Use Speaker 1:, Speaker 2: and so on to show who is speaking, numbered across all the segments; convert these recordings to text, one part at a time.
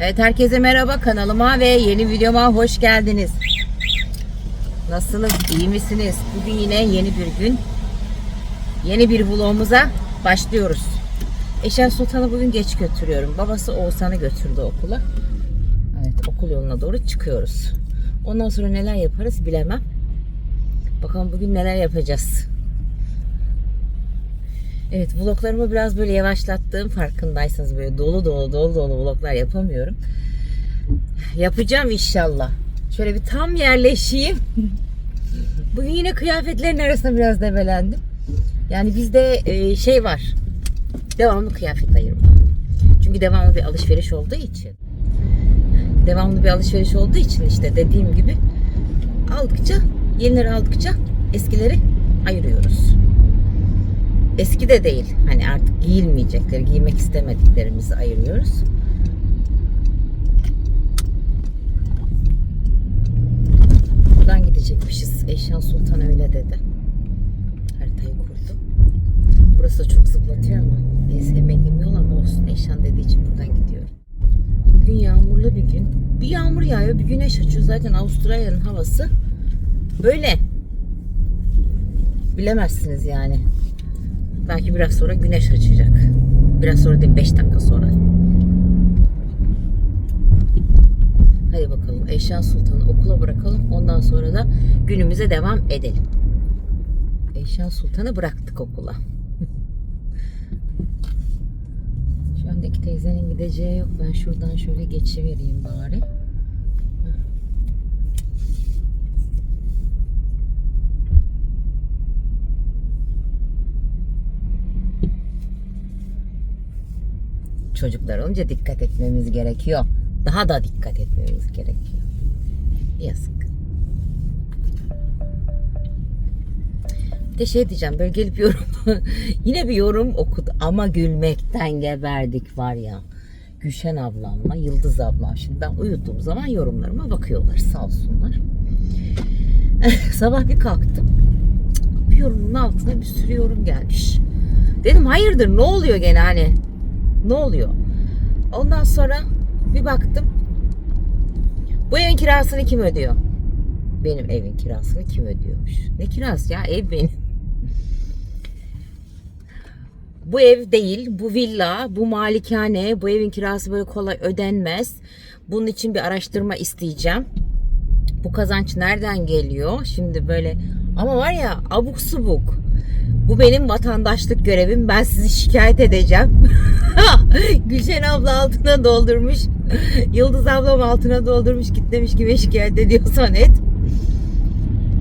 Speaker 1: Evet herkese merhaba kanalıma ve yeni videoma hoş geldiniz. Nasılsınız? iyi misiniz? Bugün yine yeni bir gün. Yeni bir vlogumuza başlıyoruz. Eşen Sultan'ı bugün geç götürüyorum. Babası Oğuzhan'ı götürdü okula. Evet okul yoluna doğru çıkıyoruz. Ondan sonra neler yaparız bilemem. Bakalım bugün neler yapacağız. Evet vloglarımı biraz böyle yavaşlattığım farkındaysanız böyle dolu dolu dolu dolu vloglar yapamıyorum. Yapacağım inşallah. Şöyle bir tam yerleşeyim. Bugün yine kıyafetlerin arasında biraz debelendim. Yani bizde e, şey var. Devamlı kıyafet ayırma. Çünkü devamlı bir alışveriş olduğu için. Devamlı bir alışveriş olduğu için işte dediğim gibi aldıkça yenileri aldıkça eskileri ayırıyoruz. Eski de değil. Hani artık giyilmeyecekleri, giymek istemediklerimizi ayırıyoruz. Buradan gidecekmişiz. Eşyan Sultan öyle dedi. Haritayı kurdu. Burası da çok zıplatıyor ama en sevmediğim yol ama olsun. Eşyan dediği için buradan gidiyorum. Bugün yağmurlu bir gün. Bir yağmur yağıyor, bir güneş açıyor. Zaten Avustralya'nın havası böyle. Bilemezsiniz yani. Belki biraz sonra güneş açacak. Biraz sonra değil 5 dakika sonra. Hadi bakalım Eşyan Sultan'ı okula bırakalım. Ondan sonra da günümüze devam edelim. Eşyan Sultan'ı bıraktık okula. Şu andaki teyzenin gideceği yok. Ben şuradan şöyle geçivereyim bari. Çocuklar olunca dikkat etmemiz gerekiyor. Daha da dikkat etmemiz gerekiyor. Yazık. Bir de şey diyeceğim böyle gelip yorum yine bir yorum okudu ama gülmekten geberdik var ya. Gülşen ablamla Yıldız ablam şimdi ben uyuduğum zaman yorumlarıma bakıyorlar sağ olsunlar. Sabah bir kalktım. Bir yorumun altına bir sürü yorum gelmiş. Dedim hayırdır ne oluyor gene hani ne oluyor? Ondan sonra bir baktım. Bu evin kirasını kim ödüyor? Benim evin kirasını kim ödüyormuş? Ne kirası ya? Ev benim. Bu ev değil, bu villa, bu malikane, bu evin kirası böyle kolay ödenmez. Bunun için bir araştırma isteyeceğim. Bu kazanç nereden geliyor? Şimdi böyle ama var ya abuk subuk. Bu benim vatandaşlık görevim. Ben sizi şikayet edeceğim. Gülşen abla altına doldurmuş. Yıldız ablam altına doldurmuş. Git demiş kime şikayet ediyorsan et.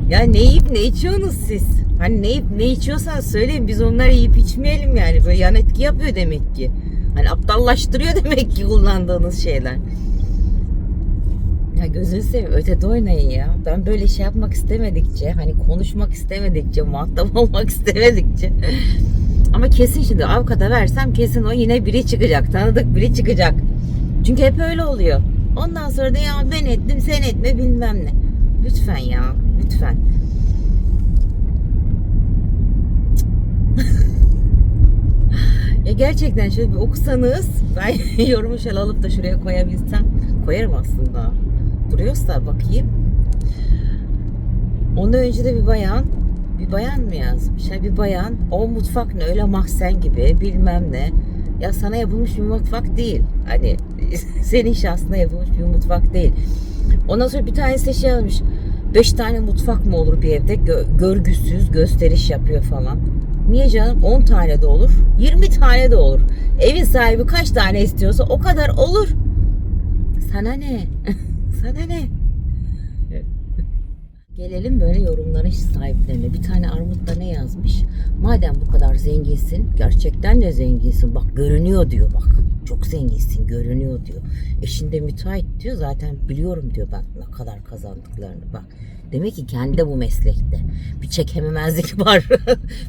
Speaker 1: Ya ne yiyip ne içiyorsunuz siz? Hani ne yiyip ne içiyorsan söyleyin. Biz onları yiyip içmeyelim yani. Böyle yan etki yapıyor demek ki. Hani aptallaştırıyor demek ki kullandığınız şeyler. Ya gözünü seveyim ötede oynayın ya. Ben böyle şey yapmak istemedikçe, hani konuşmak istemedikçe, muhatap olmak istemedikçe. Ama kesin şimdi avukata versem kesin o yine biri çıkacak. Tanıdık biri çıkacak. Çünkü hep öyle oluyor. Ondan sonra da ya ben ettim sen etme bilmem ne. Lütfen ya lütfen. ya gerçekten şöyle bir okusanız ben yorumu şöyle alıp da şuraya koyabilsem koyarım aslında duruyorsa bakayım. Ondan önce de bir bayan bir bayan mı yazmış? Ha, bir bayan o mutfak ne öyle mahzen gibi bilmem ne. Ya sana yapılmış bir mutfak değil. Hani senin şahsına yapılmış bir mutfak değil. Ondan sonra bir tanesi şey yazmış. Beş tane mutfak mı olur bir evde? Gö- görgüsüz gösteriş yapıyor falan. Niye canım? 10 tane de olur. 20 tane de olur. Evin sahibi kaç tane istiyorsa o kadar olur. Sana ne? Sana ne? Gelelim böyle yorumların sahiplerine. Bir tane Armut da ne yazmış? Madem bu kadar zenginsin, gerçekten de zenginsin. Bak görünüyor diyor bak. Çok zenginsin, görünüyor diyor. Eşin de müteahhit diyor. Zaten biliyorum diyor bak ne kadar kazandıklarını bak. Demek ki kendi de bu meslekte. Bir çekememezlik var.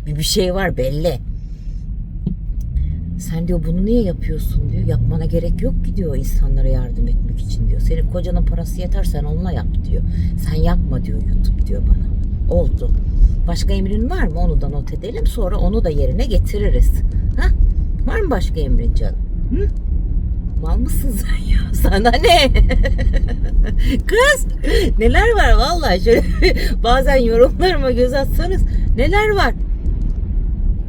Speaker 1: bir bir şey var belli. Sen diyor bunu niye yapıyorsun diyor. Yapmana gerek yok ki diyor insanlara yardım etmek için diyor. Senin kocanın parası yeter sen onunla yap diyor. Sen yapma diyor YouTube diyor bana. Oldu. Başka emrin var mı? Onu da not edelim. Sonra onu da yerine getiririz. Ha? Var mı başka emrin canım? Hı? Mal mısın sen ya? Sana ne? Kız neler var vallahi şöyle bazen yorumlarıma göz atsanız neler var?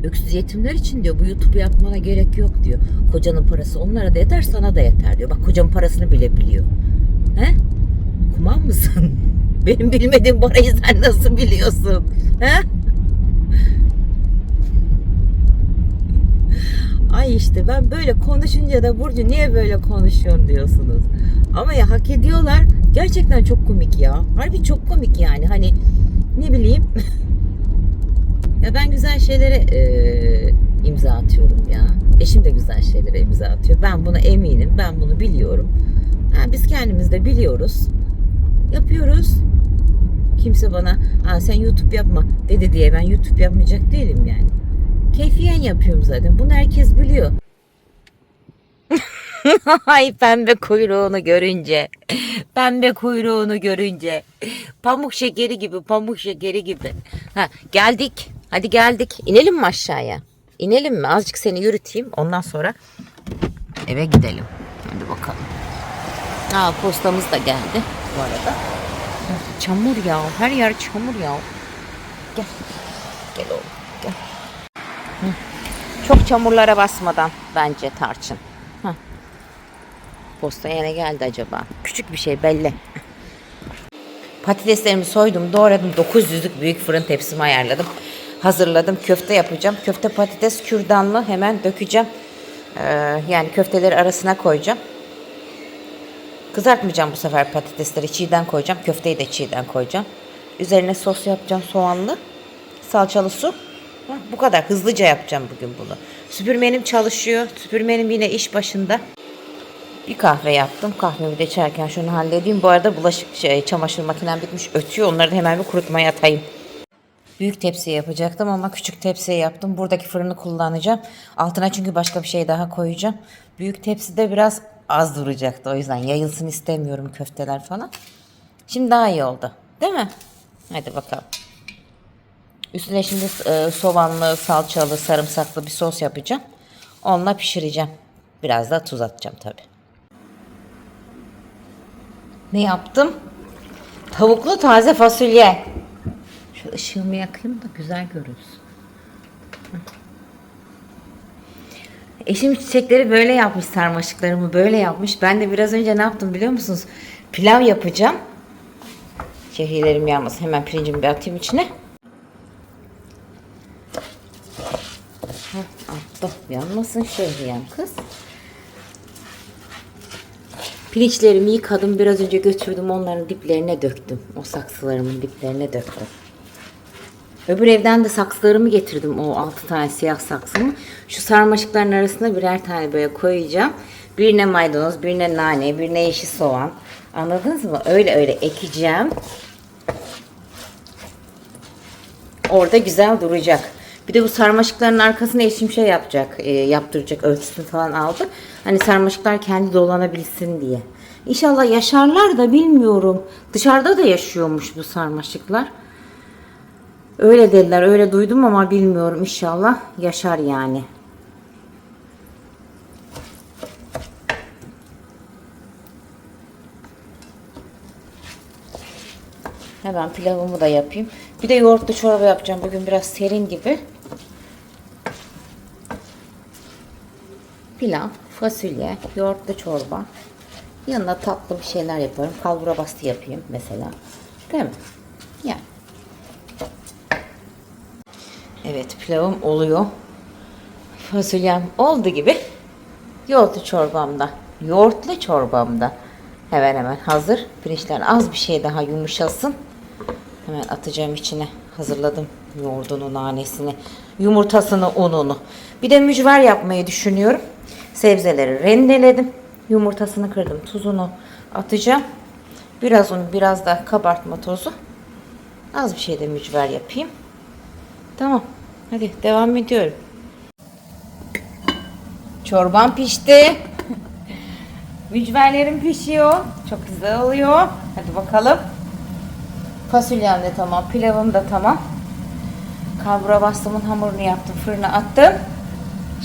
Speaker 1: Öksüz yetimler için diyor bu YouTube yapmana gerek yok diyor. Kocanın parası onlara da yeter sana da yeter diyor. Bak kocamın parasını bile biliyor. He? Kumar mısın? Benim bilmediğim parayı sen nasıl biliyorsun? He? Ay işte ben böyle konuşunca da Burcu niye böyle konuşuyorsun diyorsunuz. Ama ya hak ediyorlar. Gerçekten çok komik ya. Harbi çok komik yani. Hani ne bileyim. ya ben güzel şeylere e, imza atıyorum ya. Eşim de güzel şeylere imza atıyor. Ben buna eminim. Ben bunu biliyorum. Ha, biz kendimiz de biliyoruz. Yapıyoruz. Kimse bana ha, sen YouTube yapma dedi diye ben YouTube yapmayacak değilim yani. Keyfiyen yapıyorum zaten. Bunu herkes biliyor. Ay pembe kuyruğunu görünce. Pembe kuyruğunu görünce. Pamuk şekeri gibi, pamuk şekeri gibi. Ha, geldik. Hadi geldik. İnelim mi aşağıya? İnelim mi? Azıcık seni yürüteyim. Ondan sonra eve gidelim. Hadi bakalım. Aa, postamız da geldi bu arada. Çamur ya. Her yer çamur ya. Gel. Gel oğlum. Gel. Çok çamurlara basmadan bence tarçın. Hah. Posta yine geldi acaba. Küçük bir şey belli. Patateslerimi soydum, doğradım. 900'lük büyük fırın tepsimi ayarladım. Hazırladım. Köfte yapacağım. Köfte patates kürdanlı hemen dökeceğim. Ee, yani köfteleri arasına koyacağım. Kızartmayacağım bu sefer patatesleri. Çiğden koyacağım. Köfteyi de çiğden koyacağım. Üzerine sos yapacağım soğanlı. Salçalı su. Bu kadar hızlıca yapacağım bugün bunu. Süpürmenim çalışıyor. Süpürmenim yine iş başında. Bir kahve yaptım. Kahvemi de içerken şunu halledeyim. Bu arada bulaşık şey, çamaşır makinem bitmiş ötüyor. Onları da hemen bir kurutmaya atayım. Büyük tepsiye yapacaktım ama küçük tepsiye yaptım. Buradaki fırını kullanacağım. Altına çünkü başka bir şey daha koyacağım. Büyük tepside biraz az duracaktı. O yüzden yayılsın istemiyorum köfteler falan. Şimdi daha iyi oldu. Değil mi? Hadi bakalım. Üstüne şimdi e, soğanlı, salçalı, sarımsaklı bir sos yapacağım. Onunla pişireceğim. Biraz da tuz atacağım tabii. Ne yaptım? Tavuklu taze fasulye. Şu ışığımı yakayım da güzel görünsün. Eşim çiçekleri böyle yapmış sarmaşıklarımı böyle yapmış. Ben de biraz önce ne yaptım biliyor musunuz? Pilav yapacağım. Şehirlerim yanmasın. Hemen pirincimi bir atayım içine. Heh, attım. Yanmasın şehriyem kız. Pirinçlerimi yıkadım. Biraz önce götürdüm. Onların diplerine döktüm. O saksılarımın diplerine döktüm. Öbür evden de saksılarımı getirdim. O altı tane siyah saksımı. Şu sarmaşıkların arasına birer tane böyle koyacağım. Birine maydanoz, birine nane, birine yeşil soğan. Anladınız mı? Öyle öyle ekeceğim. Orada güzel duracak. Bir de bu sarmaşıkların arkasına eşim şey yapacak, e, yaptıracak, ölçüsünü falan aldı. Hani sarmaşıklar kendi dolanabilsin diye. İnşallah yaşarlar da bilmiyorum. Dışarıda da yaşıyormuş bu sarmaşıklar. Öyle dediler, öyle duydum ama bilmiyorum. İnşallah yaşar yani. Hemen pilavımı da yapayım. Bir de yoğurtlu çorba yapacağım. Bugün biraz serin gibi. Pilav, fasulye, yoğurtlu çorba. Yanına tatlı bir şeyler yaparım. Kalbura bastı yapayım mesela. Değil mi? Yani. Evet pilavım oluyor. Fasulyem oldu gibi. Yoğurtlu çorbamda. Yoğurtlu çorbamda. Hemen hemen hazır. Pirinçler az bir şey daha yumuşasın. Hemen atacağım içine. Hazırladım yoğurdunu, nanesini, yumurtasını, ununu. Bir de mücver yapmayı düşünüyorum. Sebzeleri rendeledim. Yumurtasını kırdım. Tuzunu atacağım. Biraz un, biraz da kabartma tozu. Az bir şey de mücver yapayım. Tamam. Hadi devam ediyorum. Çorban pişti. Mücverlerim pişiyor. Çok güzel oluyor. Hadi bakalım. Fasulyem de tamam. Pilavım da tamam. Kalbura bastımın hamurunu yaptım. Fırına attım.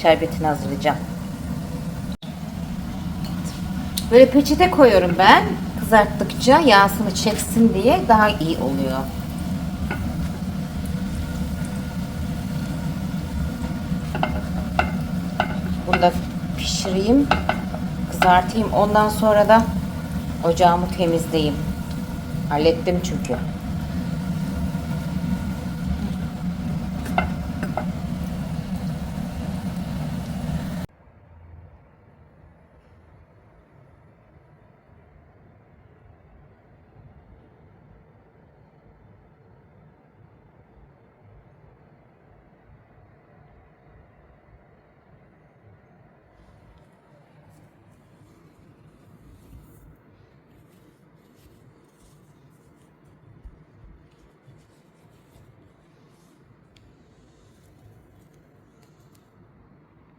Speaker 1: Şerbetini hazırlayacağım. Böyle peçete koyuyorum ben. Kızarttıkça yağsını çeksin diye daha iyi oluyor. Bunu da pişireyim, kızartayım. Ondan sonra da ocağımı temizleyeyim. Hallettim çünkü.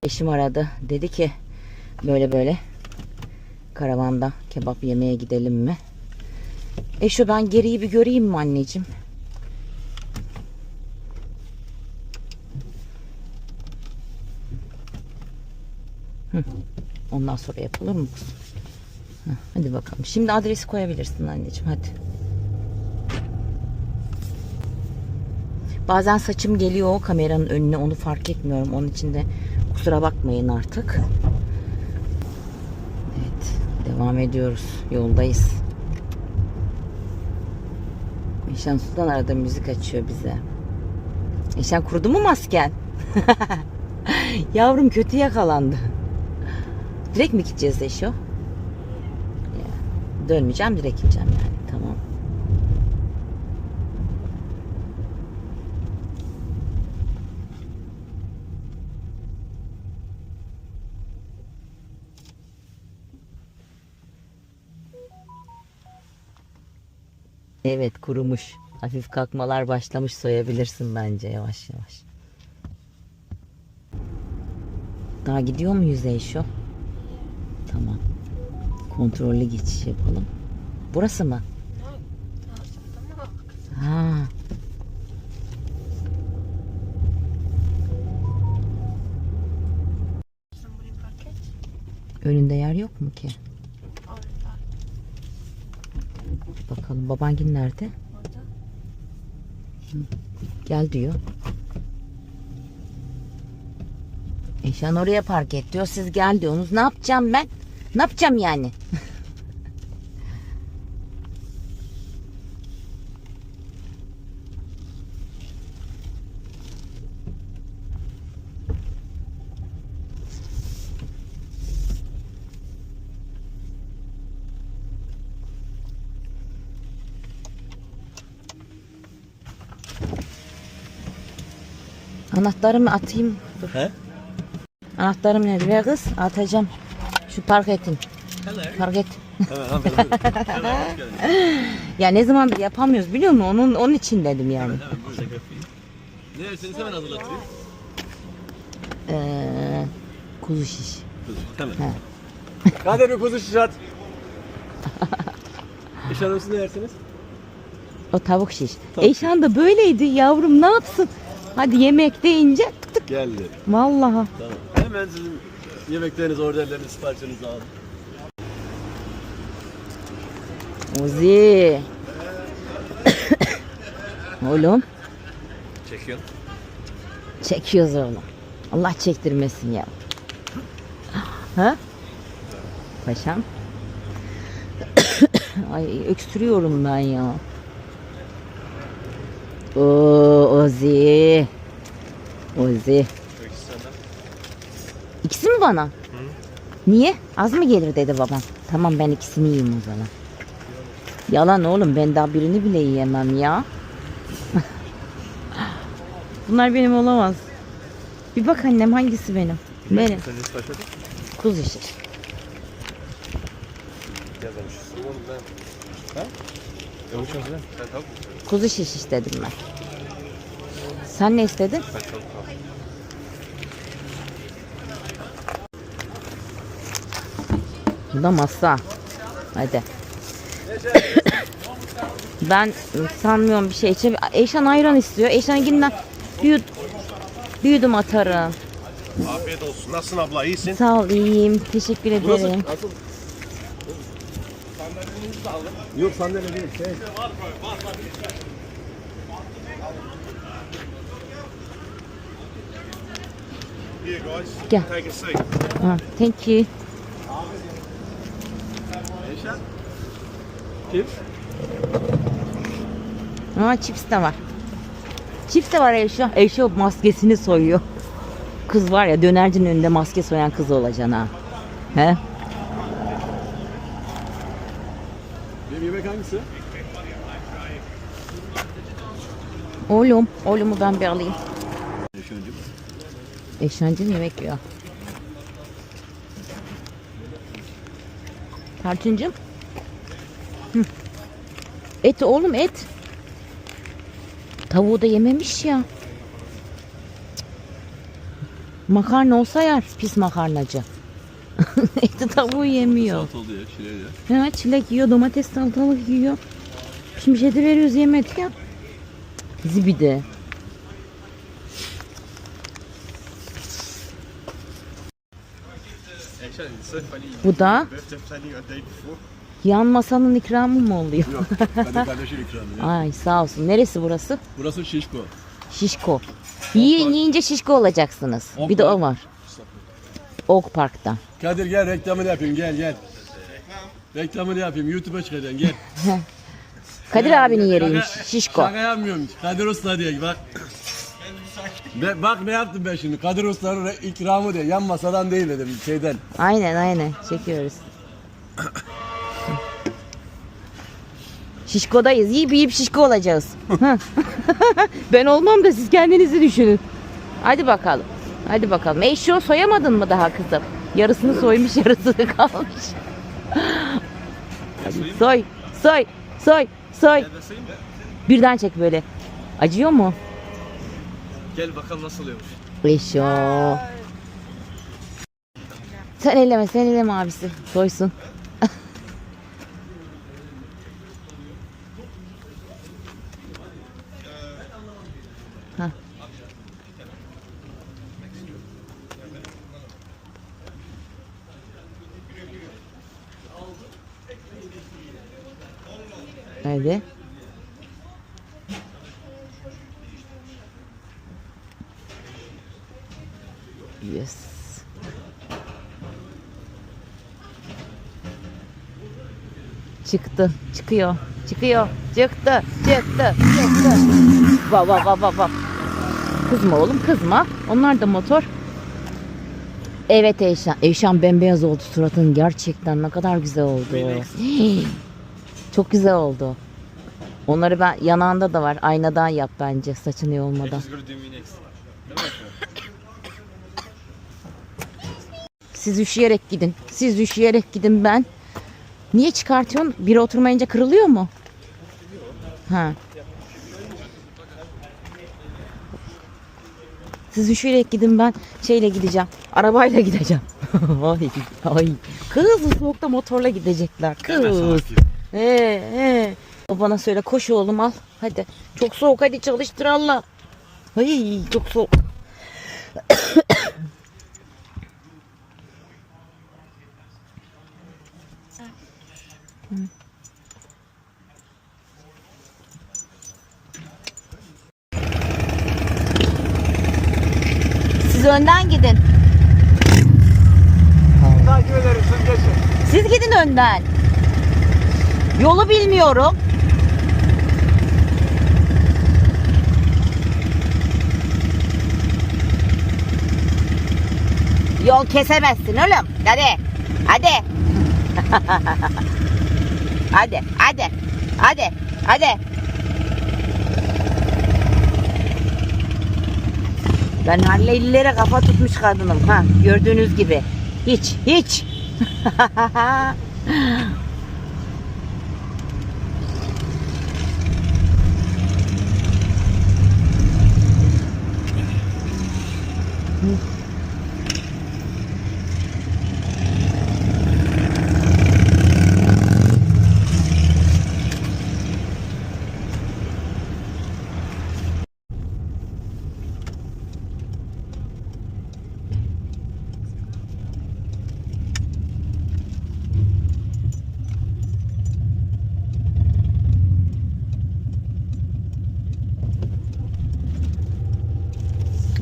Speaker 1: Eşim aradı. Dedi ki böyle böyle karavanda kebap yemeye gidelim mi? E şu ben geriyi bir göreyim mi anneciğim? Ondan sonra yapılır mı kızım? Hadi bakalım. Şimdi adresi koyabilirsin anneciğim hadi. Bazen saçım geliyor kameranın önüne onu fark etmiyorum. Onun için de kusura bakmayın artık. Evet devam ediyoruz. Yoldayız. Eşan Sultan arada müzik açıyor bize. Eşan kurudu mu masken? Yavrum kötü yakalandı. Direkt mi gideceğiz Eşo? Dönmeyeceğim direkt gideceğim yani. Tamam. Evet kurumuş. Hafif kalkmalar başlamış soyabilirsin bence yavaş yavaş. Daha gidiyor mu yüzey şu? Tamam. Kontrollü geçiş yapalım. Burası mı? Ha. Önünde yer yok mu ki?
Speaker 2: Orada.
Speaker 1: Bakalım babangil nerede?
Speaker 2: Orada.
Speaker 1: Gel diyor. Eşan oraya park et diyor. Siz gel diyorsunuz. Ne yapacağım ben? Ne yapacağım yani? Anahtarımı atayım. Dur.
Speaker 3: He?
Speaker 1: Anahtarım nerede? Kız. Atacağım. Şu park etin. Park et. Ya ne zamandır yapamıyoruz biliyor musun? Onun onun için dedim yani.
Speaker 3: Ne yerseniz hemen hazırlatayım.
Speaker 1: Ee, kuzu şiş. He.
Speaker 3: Kader bir kuzu şiş at. İş hanım siz ne yersiniz?
Speaker 1: O tavuk şiş.
Speaker 3: Tavuk
Speaker 1: Eyşan da böyleydi yavrum ne yapsın? Hadi yemek deyince tık tık.
Speaker 3: Geldi.
Speaker 1: Vallahi.
Speaker 3: Tamam. Hemen sizin yemekleriniz, orderleriniz, siparişlerinizi alın.
Speaker 1: Uzi. oğlum
Speaker 3: Çekiyorsun.
Speaker 1: çekiyoruz oğlum. Allah çektirmesin ya. Ha? Paşam. Ay öksürüyorum ben ya. Oo Ozi. Ozi. İkisi mi bana? Niye? Az mı gelir dedi babam. Tamam ben ikisini yiyeyim o zaman. Yalan oğlum ben daha birini bile yiyemem ya. Bunlar benim olamaz. Bir bak annem hangisi benim? Benim. Kuzu şiş.
Speaker 3: Yazmamışız. Oğlum ben... Ha? Yavuz sen Sen tavuk mu?
Speaker 1: Kuzu şiş istedim ben. Sen ne istedin? Bu da masa. Hadi. ben sanmıyorum bir şey içe. Eşan ayran istiyor. Eşan'ınkinden büyüd, büyüdüm atarım.
Speaker 4: Afiyet olsun. Nasılsın abla? İyisin?
Speaker 1: Sağ ol iyiyim. Teşekkür ederim.
Speaker 3: Nasıl? Yok sandalye değil. Şey.
Speaker 1: Gel.
Speaker 3: Take a seat.
Speaker 1: Ha, thank you.
Speaker 3: Kim?
Speaker 1: Aa chips de var. Chips de var Eşo. Eşo maskesini soyuyor. Kız var ya dönercinin önünde maske soyan kız olacaksın ha. He?
Speaker 3: Hangisi?
Speaker 1: Oğlum, oğlumu ben bir alayım.
Speaker 3: Eşencim.
Speaker 1: Eşyancım yemek yiyor. Tarçıncım. Hı. Et oğlum et. Tavuğu da yememiş ya. Makarna olsa yer pis makarnacı. Eti tavuğu yemiyor.
Speaker 3: Saat oldu ya şuraya ya.
Speaker 1: Ha, çilek yiyor, domates salatalık yiyor. Şimdi şeyde veriyoruz yemedi ya.
Speaker 3: C'est funny.
Speaker 1: Bu da yan masanın ikramı mı oluyor?
Speaker 3: Yok. Ben de kardeşim ikramı ya.
Speaker 1: Ay sağ olsun. Neresi burası?
Speaker 3: Burası Şişko.
Speaker 1: Şişko. Yiyin yiyince şişko olacaksınız.
Speaker 3: Ok
Speaker 1: bir de o var. Ok Park'ta.
Speaker 3: Kadir gel reklamını yapayım gel gel. Reklamını yapayım YouTube'a çıkacaksın gel.
Speaker 1: Kadir abinin yeriymiş. Şişko.
Speaker 3: Şaka yapmıyorum. Kadir Usta diye bak. Be- bak ne yaptım ben şimdi. Kadir Usta'nın re- ikramı diye. Yan masadan değil dedim şeyden.
Speaker 1: Aynen aynen. Çekiyoruz. Şişkodayız. Yiyip yiyip şişko olacağız. ben olmam da siz kendinizi düşünün. Hadi bakalım. Hadi bakalım. Eşyo soyamadın mı daha kızım? Yarısını soymuş yarısını kalmış. Hadi soy. Soy. Soy. Soy. Birden çek böyle. Acıyor mu?
Speaker 3: Gel bakalım nasıl oluyormuş.
Speaker 1: Eşyo. Sen elleme, sen elleme abisi. Soysun. Hadi. Yes. Çıktı. Çıkıyor. Çıkıyor. Çıktı. Çıktı. Çıktı. Va va va va va. Kızma oğlum kızma. Onlar da motor. Evet Eyşan. Eyşan bembeyaz oldu suratın. Gerçekten ne kadar güzel oldu. Çok güzel oldu. Onları ben yanağında da var. Aynadan yap bence saçın iyi olmadan. Siz üşüyerek gidin. Siz üşüyerek gidin ben. Niye çıkartıyorsun? Biri oturmayınca kırılıyor mu? Ha. Siz üşüyerek gidin ben şeyle gideceğim. Arabayla gideceğim. ay ay. Kız soğukta motorla gidecekler. Kız. He he. O bana söyle koş oğlum al. Hadi. Çok soğuk hadi çalıştır Allah. Ay çok soğuk. Siz önden gidin.
Speaker 3: Takip ederim siz geçin.
Speaker 1: Siz gidin önden. Yolu bilmiyorum. Yol kesemezsin oğlum. Hadi. Hadi. hadi. Hadi. Hadi. Hadi. Ben Hallelilere kafa tutmuş kadınım ha gördüğünüz gibi. Hiç hiç.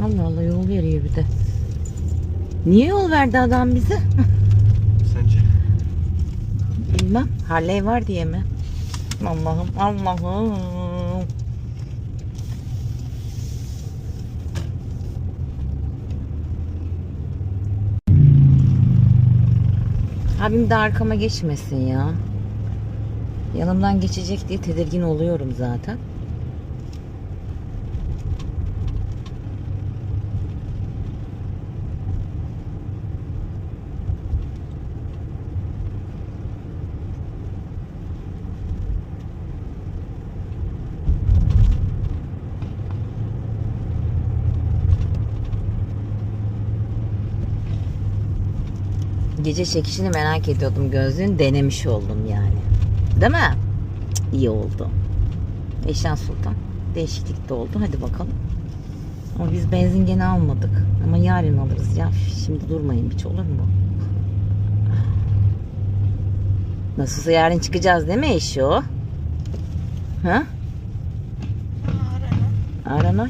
Speaker 1: Allah Allah yol veriyor bir de. Niye yol verdi adam bize?
Speaker 3: Sence?
Speaker 1: Bilmem. Harley var diye mi? Allah'ım Allah'ım. Abim de arkama geçmesin ya. Yanımdan geçecek diye tedirgin oluyorum zaten. Gece çekişini merak ediyordum gözlüğün denemiş oldum yani. Değil mi? Cık, İyi oldu. Eşan Sultan. Değişiklik de oldu. Hadi bakalım. Ama biz benzin gene almadık. Ama yarın alırız ya. Şimdi durmayın hiç olur mu? Nasılsa yarın çıkacağız değil mi Eşo? Ha?
Speaker 2: Arana.
Speaker 1: Aranay.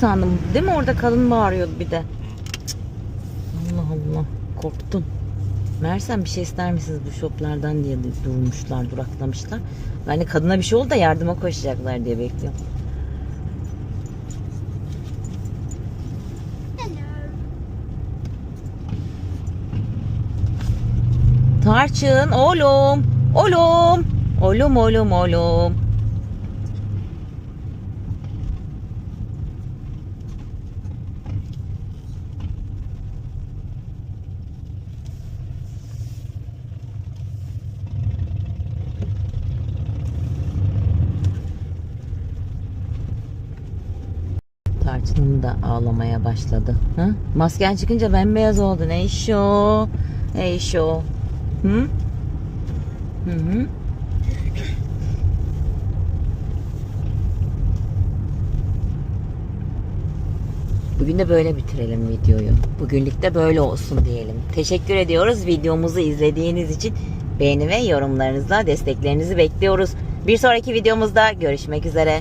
Speaker 1: Sandım. Değil mi orada kadın bağırıyordu bir de. Allah Allah. Korktum. Meğersem bir şey ister misiniz bu şoplardan diye durmuşlar, duraklamışlar. Yani kadına bir şey oldu da yardıma koşacaklar diye bekliyorum. Tarçın oğlum, oğlum, oğlum, oğlum, oğlum. Da ağlamaya başladı. Ha? Masken çıkınca bembeyaz oldu. Ne iş o? Ne iş o? Hı? Hı hı. Bugün de böyle bitirelim videoyu. Bugünlük de böyle olsun diyelim. Teşekkür ediyoruz videomuzu izlediğiniz için. Beğeni ve yorumlarınızla desteklerinizi bekliyoruz. Bir sonraki videomuzda görüşmek üzere.